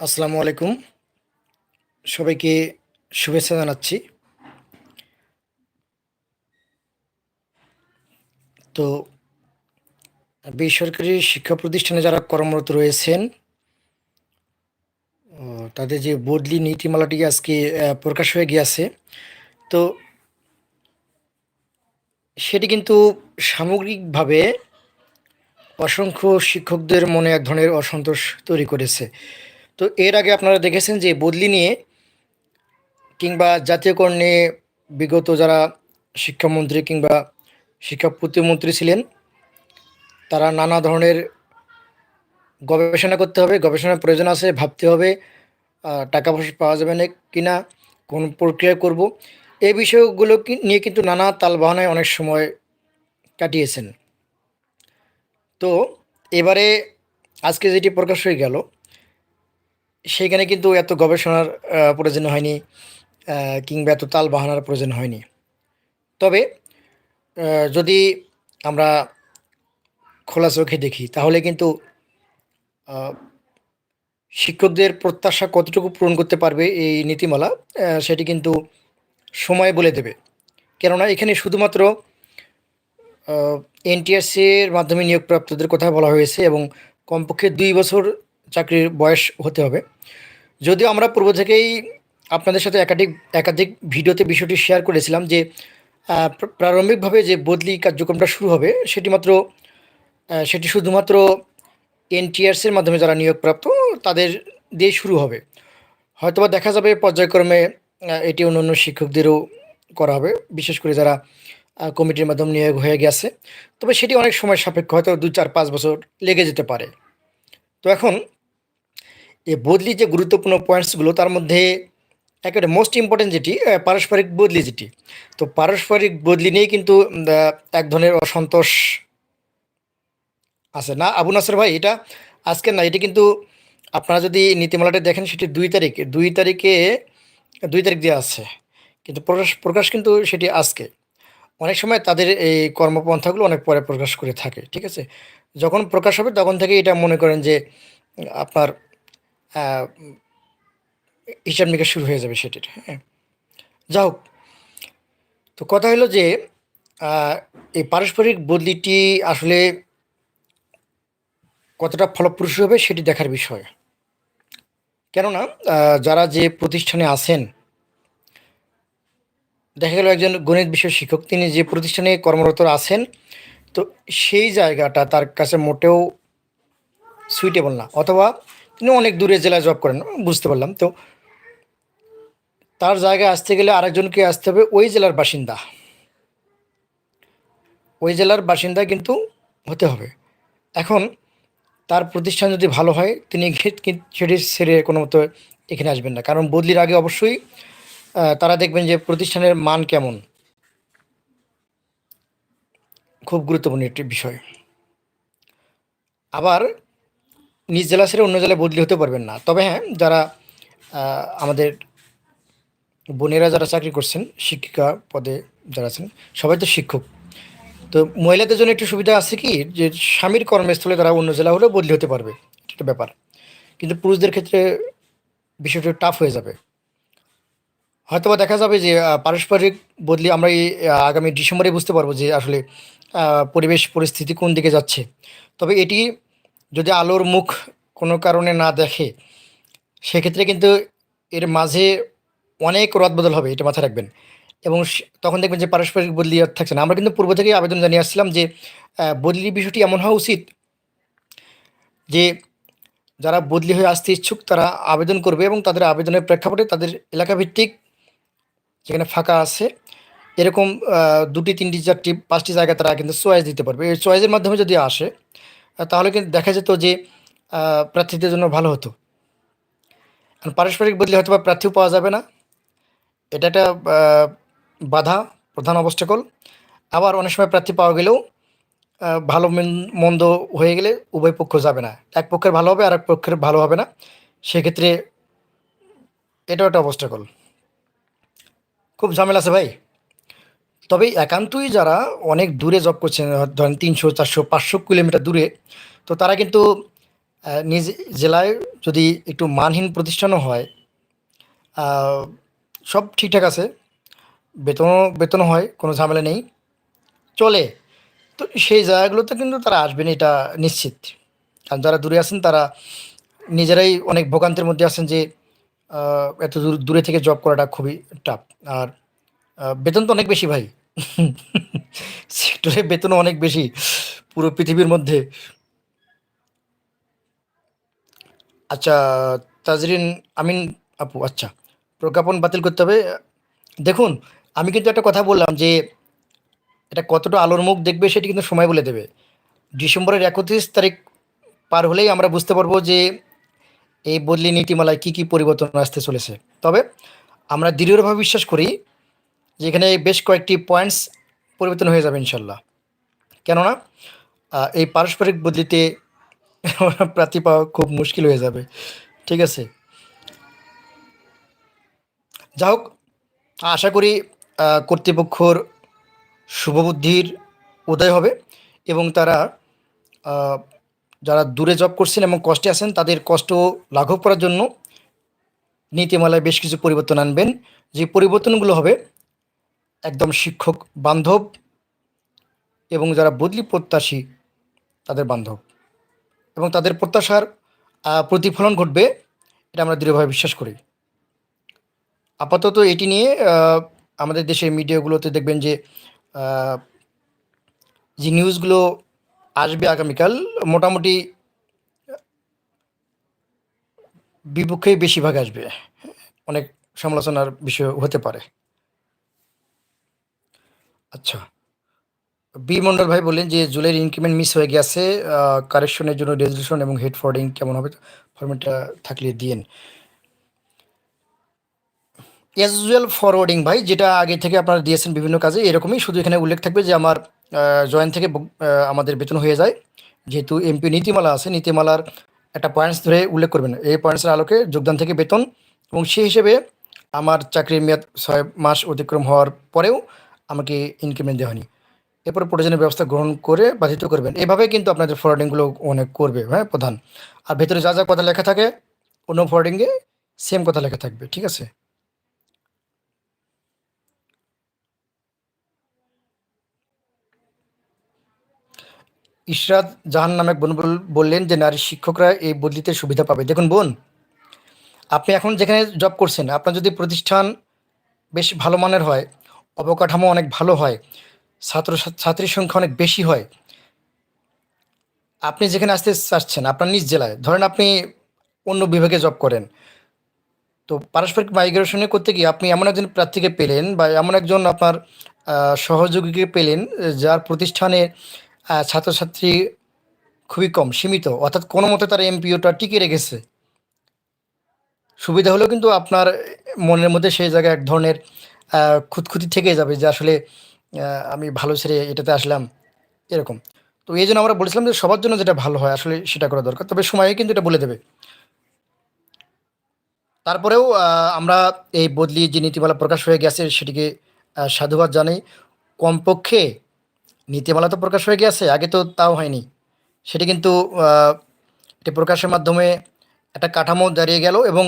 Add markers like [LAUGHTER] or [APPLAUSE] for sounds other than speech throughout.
আসসালামু আলাইকুম। সবাইকে শুভেচ্ছা জানাচ্ছি। তো বেসরকারি শিক্ষা প্রতিষ্ঠানে যারা কর্মরত রয়েছেন তাদের যে বদলি নীতিমালাটি আজকে প্রকাশ হয়ে গিয়েছে। তো সেটি কিন্তু সামগ্রিকভাবে অসংখ্য শিক্ষকদের মনে এক ধরনের অসন্তোষ তৈরি করেছে। তো এর আগে আপনারা দেখেছেন যে বদলি নিয়ে কিংবা জাতীয়করণ নিয়ে বিগত যারা শিক্ষামন্ত্রী কিংবা শিক্ষা প্রতিমন্ত্রী ছিলেন, তারা নানা ধরনের গবেষণা করতে হবে, গবেষণার প্রয়োজন আছে, ভাবতে হবে টাকা পয়সা পাওয়া যাবে না কি না কোন প্রক্রিয়া করব এই বিষয়গুলো নিয়ে কিন্তু নানা তালবাহনায় অনেক সময় কাটিয়েছেন। তো এবারে আজকে যেটি প্রকাশ হয়ে গেল সেইখানে কিন্তু এত গবেষণার প্রয়োজন হয়নি কিংবা এত তাল বাহানার প্রয়োজন হয়নি। তবে যদি আমরা খোলা চোখে দেখি, তাহলে কিন্তু শিক্ষকদের প্রত্যাশা কতটুকু পূরণ করতে পারবে এই নীতিমালা সেটি কিন্তু সময় বলে দেবে। কেননা এখানে শুধুমাত্র এনটিআরসির মাধ্যমে নিয়োগপ্রাপ্তদের কথা বলা হয়েছে এবং কমপক্ষে দুই বছর চাকরির বয়স হতে হবে। যদিও আমরা পূর্ব থেকেই আপনাদের সাথে একাধিক একাধিক ভিডিওতে বিষয়টি শেয়ার করেছিলাম যে প্রারম্ভিকভাবে যে বদলি কার্যক্রমটা শুরু হবে, সেটি মাত্র সেটি শুধুমাত্র এনটিআরসির মাধ্যমে যারা নিয়োগপ্রাপ্ত, তাদের দিয়ে শুরু হবে। হয়তোবা দেখা যাবে পর্যায়ক্রমে এটি অন্য অন্য শিক্ষকদেরও করা হবে, বিশেষ করে যারা কমিটির মাধ্যমে নিয়োগ হয়ে গেছে। তবে সেটি অনেক সময় সাপেক্ষ, হয়তো দু চার পাঁচ বছর লেগে যেতে পারে। তো এখন এই বদলি যে গুরুত্বপূর্ণ পয়েন্টসগুলো তার মধ্যে একেবারে মোস্ট ইম্পর্টেন্ট যেটি পারস্পরিক বদলি যেটি। তো পারস্পরিক বদলি নিয়েই কিন্তু এক ধরনের অসন্তোষ আছে। না, আবু নাসর ভাই, এটা আজকে না, এটি কিন্তু আপনারা যদি নীতিমালাটা দেখেন, সেটি দুই তারিখে দুই তারিখে, দুই তারিখ দিয়ে আছে। কিন্তু প্রকাশ প্রকাশ কিন্তু সেটি আজকে। অনেক সময় তাদের এই কর্মপন্থাগুলো অনেক পরে প্রকাশ করে থাকে, ঠিক আছে? যখন প্রকাশ হবে, তখন থেকে এটা মনে করেন যে আপনার হিসাব নিকাশ শুরু হয়ে যাবে সেটির হ্যাঁ। যা হোক তো কথা হলো যে এই পারস্পরিক বদলিটি আসলে কতটা ফলপ্রসূ হবে সেটি দেখার বিষয়। কেননা যারা যে প্রতিষ্ঠানে আছেন, দেখা গেল একজন গণিত বিষয় শিক্ষক, তিনি যে প্রতিষ্ঠানে কর্মরত আছেন, তো সেই জায়গাটা তার কাছে মোটেও সুইটেবল না। অথবা তিনি অনেক দূরে জেলায় জব করেন বুঝতে পারলাম। তো তার জায়গায় আসতে গেলে আরেকজনকে আসতে হবে, ওই জেলার বাসিন্দা। ওই জেলার বাসিন্দা কিন্তু হতে হবে। এখন তার প্রতিষ্ঠান যদি ভালো হয়, তিনি সেটি ছেড়ে কোনো মতো এখানে আসবেন না। কারণ বদলির আগে অবশ্যই তারা দেখবেন যে প্রতিষ্ঠানের মান কেমন। খুব গুরুত্বপূর্ণ একটি বিষয়। আবার নিজ জেলা ছেড়ে অন্য জেলায় বদলি হতে পারবেন না। তবে হ্যাঁ যারা আমাদের বোনেরা যারা চাকরি করছেন, শিক্ষিকা পদে যারা আছেন, সবাই তো শিক্ষক। তো মহিলাদের জন্য একটু সুবিধা আছে কি? যে স্বামীর কর্মস্থলে তারা অন্য জেলা হলেও বদলি হতে পারবে। একটা ব্যাপার। কিন্তু পুরুষদের ক্ষেত্রে বিষয়টা টাফ হয়ে যাবে। হয়তোবা দেখা যাবে যে পারস্পরিক বদলি আমরা এই আগামী ডিসেম্বরে বুঝতে পারব যে আসলে পরিবেশ পরিস্থিতি কোন দিকে যাচ্ছে। তবে এটি যদি আলোর মুখ কোনো কারণে না দেখে, সেক্ষেত্রে কিন্তু এর মাঝে অনেক রদবদল হবে, এটা মাথায় রাখবেন। এবং তখন দেখবেন যে পারস্পরিক বদলি থাকছে না। আমরা কিন্তু পূর্ব থেকেই আবেদন জানিয়ে আসছিলাম যে বদলির বিষয়টি এমন হওয়া উচিত যে, যারা বদলি হয়ে আসতে ইচ্ছুক তারা আবেদন করবে এবং তাদের আবেদনের প্রেক্ষাপটে তাদের এলাকা ভিত্তিক যেখানে ফাঁকা আছে, এরকম দুটি, তিনটি, চারটি, পাঁচটি জায়গা তারা কিন্তু চয়েস দিতে পারবে। এই চয়েসের মাধ্যমে যদি আসে তাহলে কিন্তু দেখা যেত যে প্রার্থীদের জন্য ভালো হতো। পারস্পরিক বদলি হয়তো বা প্রার্থীও পাওয়া যাবে না। এটা একটা বাধা, প্রধান অবস্টাকল আবার অনেক সময় প্রার্থী পাওয়া গেলেও ভালো মেন- মন্দ হয়ে গেলে উভয় পক্ষ যাবে না। এক পক্ষের ভালো হবে আর এক পক্ষের ভালো হবে না। সেক্ষেত্রে এটাও একটা অবস্টাকল খুব ঝামেলা আছে ভাই। তবে একান্তই যারা অনেক দূরে জব করছেন ধরেন তিনশো, চারশো, পাঁচশো কিলোমিটার দূরে, তো তারা কিন্তু নিজ জেলায় যদি একটু মানহীন প্রতিষ্ঠানও হয় সব ঠিকঠাক আছে, বেতনও বেতনও হয়, কোনো ঝামেলা নেই, চলে। তো সেই জায়গাগুলোতে কিন্তু তারা আসবেন, এটা নিশ্চিত। কারণ যারা দূরে আছেন, তারা নিজেরাই অনেক ভোগান্তির মধ্যে আছেন যে এত দূর, দূরে থেকে জব করাটা খুবই টাফ আর বেতন তো অনেক বেশি ভাই। সেক্টরে বেতনও অনেক বেশি, পুরো পৃথিবীর মধ্যে। আচ্ছা তাজরিন, আমিন আপু আচ্ছা প্রজ্ঞাপন বাতিল করতে হবে। দেখুন, আমি কিন্তু একটা কথা বললাম যে, এটা কতটা আলোর মুখ দেখবে সেটি কিন্তু সময় বলে দেবে। ডিসেম্বরের একত্রিশ তারিখ পার হলেই আমরা বুঝতে পারব যে, এই বদলি নীতিমালায় কী কী পরিবর্তন আসতে চলেছে। তবে আমরা দৃঢ়ভাবে বিশ্বাস করি যে এখানে বেশ কয়েকটি পয়েন্টস পরিবর্তন হয়ে যাবে ইনশাল্লাহ। কেননা এই পারস্পরিক বদলিতে [LAUGHS] প্রার্থী পাওয়া খুব মুশকিল হয়ে যাবে। ঠিক আছে? যা হোক, আশা করি কর্তৃপক্ষর শুভবুদ্ধির উদয় হবে এবং তারা যারা দূরে জব করছেন এবং কষ্টে আছেন, তাদের কষ্ট লাঘব করার জন্য নীতিমালায় বেশ কিছু পরিবর্তন আনবেন। যে পরিবর্তনগুলো হবে একদম শিক্ষক বান্ধব এবং যারা বদলি প্রত্যাশী, তাদের বান্ধব। এবং তাদের প্রত্যাশার প্রতিফলন ঘটবে, এটা আমরা দৃঢ়ভাবে বিশ্বাস করি। আপাতত এটি নিয়ে আমাদের দেশের মিডিয়াগুলোতে দেখবেন যে যে নিউজগুলো আসবে আগামীকাল, মোটামুটি, বিপক্ষেই বেশিরভাগ আসবে। অনেক সমালোচনার বিষয় হতে পারে। আচ্ছা। বি মন্ডল ভাই বললেন যে জুলাইয়ের ইনক্রিমেন্ট মিস হয়ে গেছে কারেকশনের জন্য রেজলিউশন এবং হেড ফরওয়ার্ডিং কেমন হবে? ফরম্যাটটা থাকলে দিয়েন। অ্যাজ ইউজুয়াল ফরওয়ার্ডিং ভাই, যেটা আগে থেকে আপনারা দিয়েছেন বিভিন্ন কাজে, এরকমই শুধু এখানে উল্লেখ থাকবে যে আমার জয়েন্ট থেকে আমাদের বেতন হয়ে যায়। যেহেতু এমপি নীতিমালা আছে, নীতিমালার একটা পয়েন্টস ধরে উল্লেখ করবেন। এই পয়েন্টসের আলোকে যোগদান থেকে বেতন এবং সেই হিসেবে আমার চাকরির মেয়াদ ছয় মাস অতিক্রম হওয়ার পরেও আমাকে ইনক্রিমেন্ট দেওয়া হয়নি। এরপরে প্রয়োজনীয় ব্যবস্থা গ্রহণ করে বাধিত করবেন। এভাবে কিন্তু আপনাদের ফরওয়ার্ডিংগুলো অনেক করবে হ্যাঁ প্রধান। আর ভেতরে যা যা কথা লেখা থাকে, অন্য ফরওয়ার্ডিংয়ে সেম কথা লেখা থাকবে, ঠিক আছে? ইশরাত জাহান নামে বোন বল- বললেন যে, নারী শিক্ষকরা এই বদলিতে সুবিধা পাবে। দেখুন, বোন, আপনি এখন যেখানে জব করছেন, আপনার যদি প্রতিষ্ঠান বেশ ভালো মানের হয় অবকাঠামো অনেক ভালো হয়, ছাত্র ছাত্রীর সংখ্যা অনেক বেশি হয়। আপনি যেখানে আসতে চাচ্ছেন, আপনার নিজ জেলায়, ধরেন আপনি অন্য বিভাগে জব করেন, তো পারস্পরিক মাইগ্রেশনে করতে গিয়ে আপনি এমন একজন প্রার্থীকে পেলেন বা এমন একজন আপনার সহযোগীকে পেলেন, যার প্রতিষ্ঠানে ছাত্রছাত্রী খুবই কম, সীমিত, অর্থাৎ কোনো মতে তার এমপিওটা টিকে রেখেছে। সুবিধা হলেও কিন্তু আপনার মনের মধ্যে সেই জায়গায় এক ধরনের খুঁতখুঁতি থেকে যাবে যে আসলে আমি ভালো ছেড়ে এটাতে আসলাম, এরকম। তো এই জন্য আমরা বলেছিলাম যে সবার জন্য যেটা ভালো হয় আসলে সেটা করা দরকার। তবে সময়ে কিন্তু এটা বলে দেবে। তারপরেও আমরা এই বদলি যে নীতিমালা প্রকাশ হয়ে গেছে সেটিকে সাধুবাদ জানাই। কমপক্ষে নীতিমালা তো প্রকাশ হয়ে গেছে, আগে তো তাও হয়নি। সেটি কিন্তু এটি প্রকাশের মাধ্যমে একটা কাঠামো দাঁড়িয়ে গেল এবং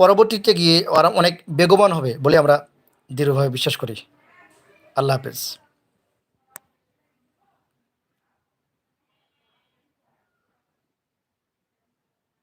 পরবর্তীতে গিয়ে অনেক বেগবান হবে বলে আমরা দৃঢ়ভাবে বিশ্বাস করি। আল্লাহ হাফেজ।